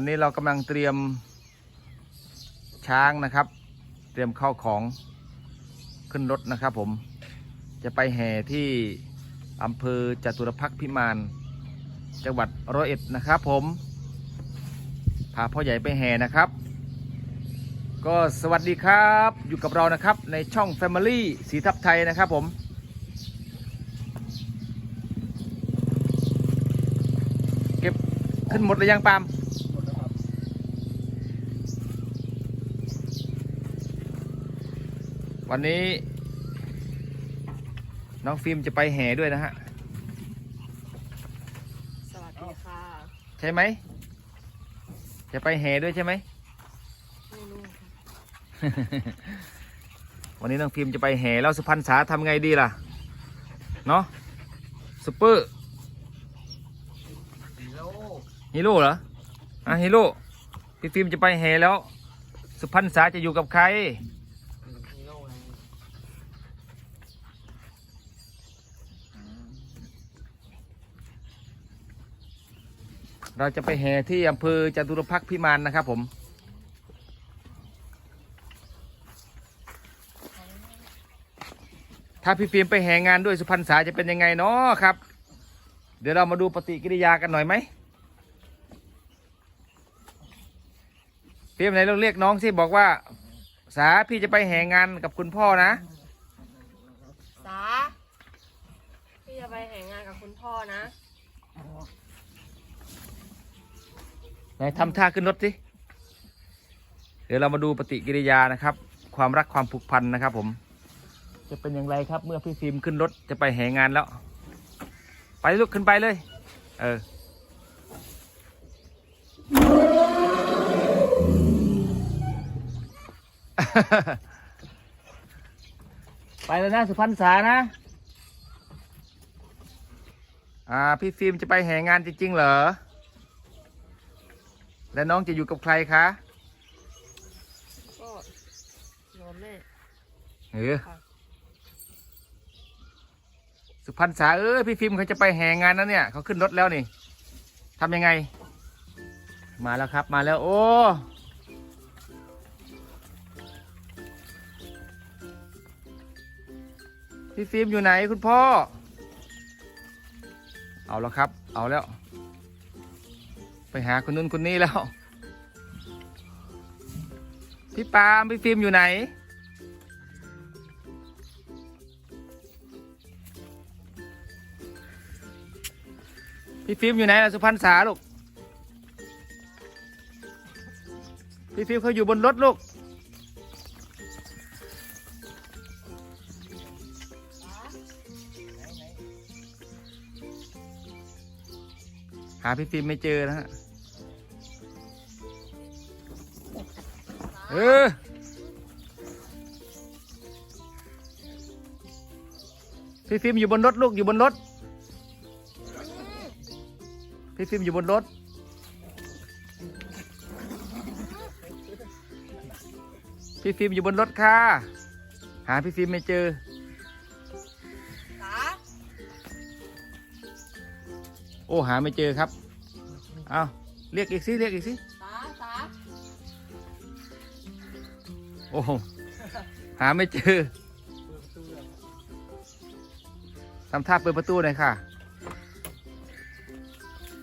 วันนี้เรากำลังเตรียมช้างนะครับ เตรียมเข้าของขึ้นรถนะครับผมจะไปแห่ที่อำเภอจตุรพักษ์พิมาน จังหวัดร้อยเอ็ดนะครับผมพาพ่อใหญ่ไปแห่นะครับ ก็สวัสดีครับอยู่กับเรานะครับในช่อง Family สีทับไทยนะครับผมเก็บขึ้นหมดหรือยังปาล์ม วันนี้ น้องฟิล์มจะไปแห่ด้วยนะฮะ สวัสดีค่ะ ใช่ไหม จะไปแห่ด้วยใช่ไหม ไม่รู้ค่ะวันนี้น้องฟิล์มจะไปแห่แล้วสุพรรณษาทำไงดีล่ะ เนาะซุปเปอร์ฮีโร่เหรอ อะฮีโร่พี่ฟิล์มจะไปแห่แล้ว สุพรรณษาจะอยู่กับใคร เราจะไปแห่ที่อำเภอจตุรพักษ์พิมานนะครับผม ถ้าพี่ฟิล์มไปแห่งานด้วยสุพรรณษาจะเป็นยังไงเนาะครับ เดี๋ยวเรามาดูปฏิกิริยากันหน่อยไหมฟิล์มไหนเราเรียกน้องสิบอกว่า สาพี่จะไปแห่งานกับคุณพ่อนะ สา พี่จะไปแห่งานกับคุณพ่อนะ ไหนทำท่าขึ้นรถสิเดี๋ยวเรามาดูปฏิกิริยานะครับ ความรักความผูกพันนะครับ ผม จะเป็นอย่างไรครับ เมื่อพี่ฟิล์มขึ้นรถจะไปแห่งานแล้ว ไปลุกขึ้นไปเลย เออไปแล้วนะสุพรรณษานะ อ่า พี่ฟิล์มจะไปแห่งานจริงๆเหรอ แล้วน้องจะอยู่กับใครคะก็นอนแม่เออค่ะสุพรรณษาเอ้ยพี่ฟิล์มเขาจะไปแห่งานนะเนี่ยเขาขึ้นรถแล้วนี่ทำยังไง มาแล้วครับมาแล้วโอ้พี่ฟิล์มอยู่ไหนคุณพ่อ เอาแล้วครับ เอาแล้ว ไปหาคนนู้นคนนี้แล้ว พี่ปามพี่ฟิล์มอยู่ไหน พี่ฟิล์มอยู่ไหนล่ะสุพรรณษาลูก พี่ฟิล์มเขาอยู่บนรถลูก หาพี่ฟิล์มไม่เจอนะฮะเออพี่ฟิล์มอยู่บนรถลูกอยู่บนรถ พี่ฟิล์มอยู่บนรถ พี่ฟิล์มอยู่บนรถค่ะ หาพี่ฟิล์มไม่เจอ โอ้หาไม่เจอครับ เอาเรียกอีกสิเรียกอีกสิสาสาโอ้โหหาไม่เจอทำท่าเปิดประตูหน่อยค่ะ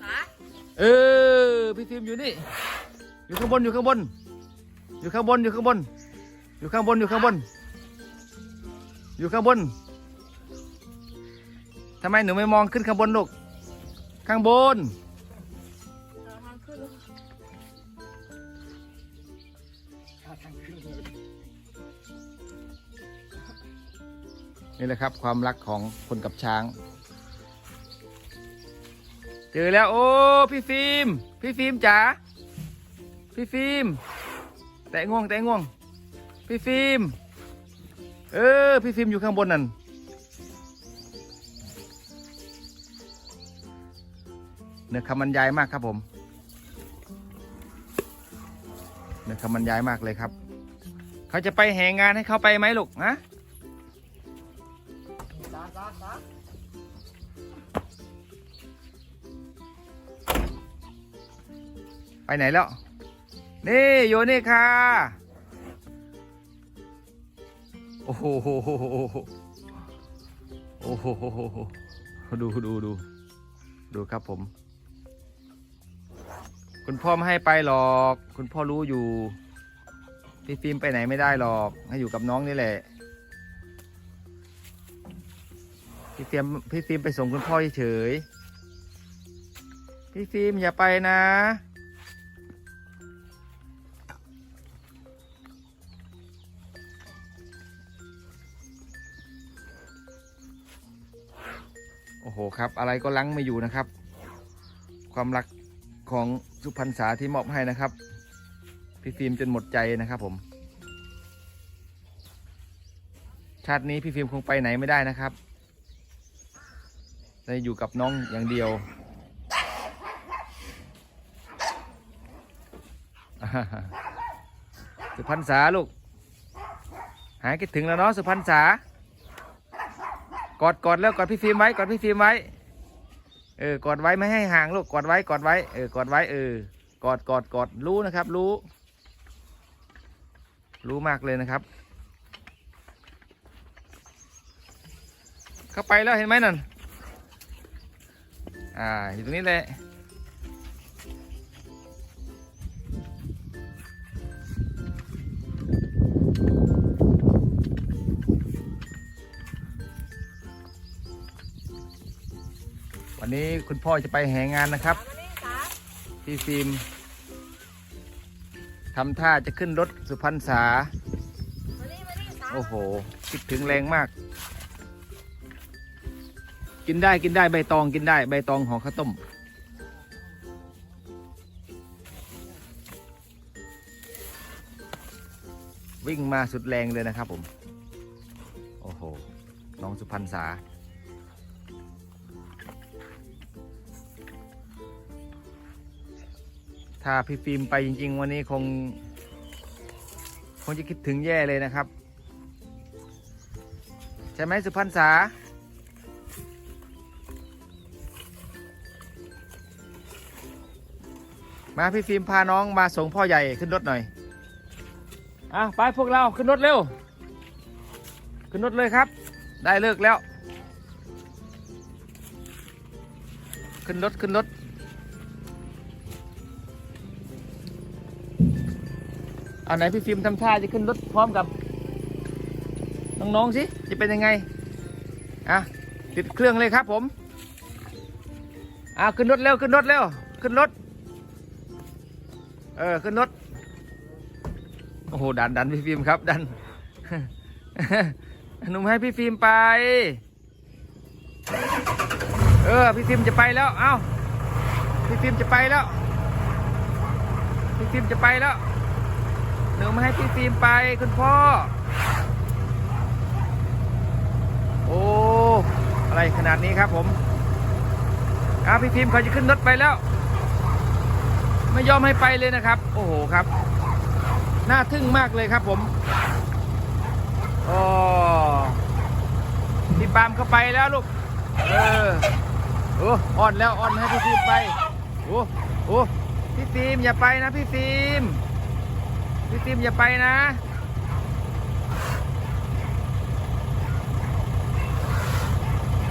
สาเออพี่ฟิล์มอยู่นี่ อยู่ข้างบนอยู่ข้างบน อยู่ข้างบนอยู่ข้างบน อยู่ข้างบนอยู่ข้างบน อยู่ข้างบนทำไมหนูไม่มองขึ้นข้างบนลูก ข้างบนทางขึ้นแล้วนี่แหละครับความรักของคนกับช้าง เจอแล้วโอ้พี่ฟิล์มพี่ฟิล์มจ๋าพี่ฟิล์มแตะง่วงแตะง่วง พี่ฟิล์มเออพี่ฟิล์มอยู่ข้างบนนั่น นื้อคำบรรยายมากครับผมเนื้อคำบรรยายมากเลยครับ เขาจะไปแห่งานให้เขาไปไหมลูกฮะไปไหนแล้ว นี่อยู่นี่ค่ะ โอ้โหโหโหโหโอ้โหดูดูดูดูครับผม คุณพ่อไม่ให้ไปหรอก คุณพ่อรู้อยู่ พี่ฟิล์มไปไหนไม่ได้หรอก ให้อยู่กับน้องนี่แหละ พี่ฟิล์มพี่ฟิล์มไปส่งคุณพ่อเฉย พี่ฟิล์มอย่าไปนะโอ้โหครับ อะไรก็ลังไม่อยู่นะครับ ความรัก ของสุพรรณษาที่มอบให้นะครับ พี่ฟิล์มจนหมดใจนะครับผม ชาตินี้พี่ฟิล์มคงไปไหนไม่ได้นะครับได้อยู่กับน้องอย่างเดียวสุพรรณษาลูก หายคิดถึงแล้วเนาะสุพรรณษากอดกอดแล้วกอดพี่ฟิล์มไว้กอดพี่ฟิล์มไว้ เออกอดไว้ไม่ให้ห่างลูกกอดไว้กอดไว้เออกอดไว้เออกอดกอดกอดรู้นะครับ รู้ รู้มากเลยนะครับ เข้าไปแล้วเห็นไหมนั่นอ่าอยู่ตรงนี้แหละ วันนี้คุณพ่อจะไปแห่งานนะครับมานี่สาพี่ฟิล์มทำท่าจะขึ้นรถสุพรรณษามานี่มานี่สาโอ้โห คิดถึงแรงมาก กินได้กินได้ใบตองกินได้ใบตองห่อข้าวต้ม วิ่งมาสุดแรงเลยนะครับผม โอ้โห น้องสุพรรณษา ถ้าพี่ฟิล์มไปจริง ๆ วันนี้คง คงจะคิดถึงแย่เลยนะครับ ใช่ไหมสุพรรณษามาพี่ฟิล์มพาน้องมาส่งพ่อใหญ่ขึ้นรถหน่อย อะไปพวกเราขึ้นรถเร็ว ขึ้นรถเลยครับ ได้เลิกแล้ว ขึ้นรถขึ้นรถ เอาไหนพี่ฟิล์มทำท่าจะขึ้นรถพร้อมกับน้องๆสิจะเป็นยังไงอะติดเครื่องเลยครับผมอะขึ้นรถเร็วขึ้นรถเร็วขึ้นรถเออขึ้นรถโอ้โหดันดันพี่ฟิล์มครับดันหนุ่มให้พี่ฟิล์มไป เออพี่ฟิล์มจะไปแล้วเอ้าพี่ฟิล์มจะไปแล้วพี่ฟิล์มจะไปแล้ว หนูมาให้พี่ฟิล์มไปคุณพ่อ โอ้ อะไรขนาดนี้ครับผมอ้าพี่ฟิล์มเขาจะขึ้นรถไปแล้ว ไม่ยอมให้ไปเลยนะครับ โอ้โหครับ น่าทึ่งมากเลยครับผมโอ้พี่ปามเข้าไปแล้วลูก เออ โอ้อ่อนแล้วอ่อนให้พี่ฟิล์มไป โอ้โอ้พี่ฟิล์มอย่าไปนะพี่ฟิล์ม พี่ฟิมอย่าไปนะ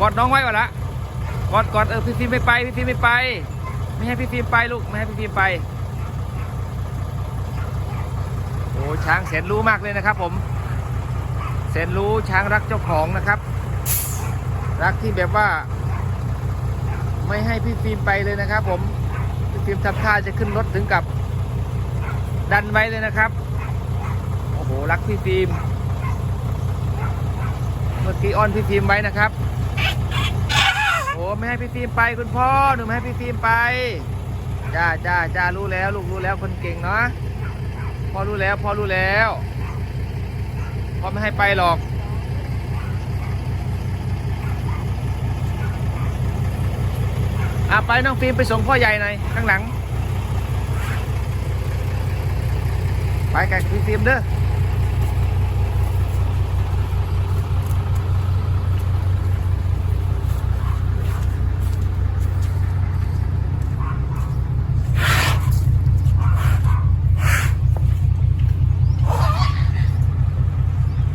กอดน้องไว้ก่อนละกอดกอดเออพี่ฟิล์มไม่ไปพี่ฟิล์มไม่ไป ไม่ให้พี่ฟิล์มไปลูกไม่ให้พี่ฟิล์มไปโอ้ช้างแสนรู้มากเลยนะครับ ผมแสนรู้ช้างรักเจ้าของนะครับ รักที่แบบว่า ไม่ให้พี่ฟิล์มไปเลยนะครับ ผมพี่ฟิล์มทำท่าจะขึ้นรถถึงกับ ดันไว้เลยนะครับ โอ้โห รักพี่ฟิล์ม เมื่อกี้อ้อนพี่ฟิล์มไว้นะครับ โอ้ไม่ให้พี่ฟิล์มไปคุณพ่อ หนูไม่ให้พี่ฟิล์มไป จ้าจ้าจ้ารู้แล้วลูกรู้แล้วคนเก่งเนาะ พ่อรู้แล้วพ่อรู้แล้ว พ่อไม่ให้ไปหรอกอะไปน้องฟิล์มไปส่งพ่อใหญ่หน่อยข้างหลัง ไปกันพี่ฟิมเด้อ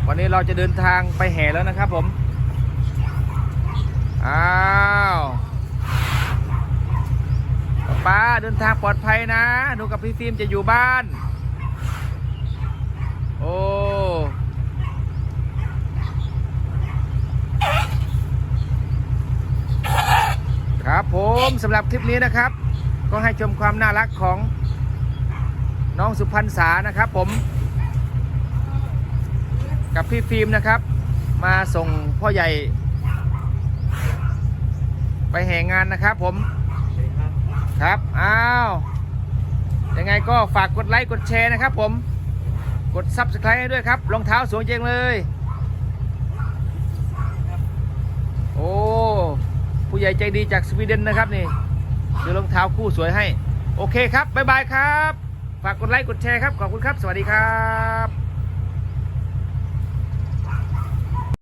วันนี้เราจะเดินทางไปแห่แล้วนะครับผม อ้าวป้าเดินทางปลอดภัยนะ หนูกับพี่ฟิล์มจะอยู่บ้าน โอ้ครับผมสำหรับคลิปนี้นะครับ ก็ให้ชมความน่ารักของน้องสุพรรณษานะครับ ผม กับพี่ฟิล์มนะครับ มาส่งพ่อใหญ่ ไปแห่งานนะครับ ผมครับอ้าวยังไงก็ฝากกดไลค์กดแชร์นะครับ ผม กดซับสไครต์ให้ด้วยครับรองเท้าสวยจริงเลย โอ้ ผู้ใหญ่ใจดีจากสวีเดนนะครับนี่ซื้อรองเท้าคู่สวยให้ โอเคครับ บ๊ายบายครับ ฝากกดไลค์ กดแชร์ครับ ขอบคุณครับ สวัสดีครับ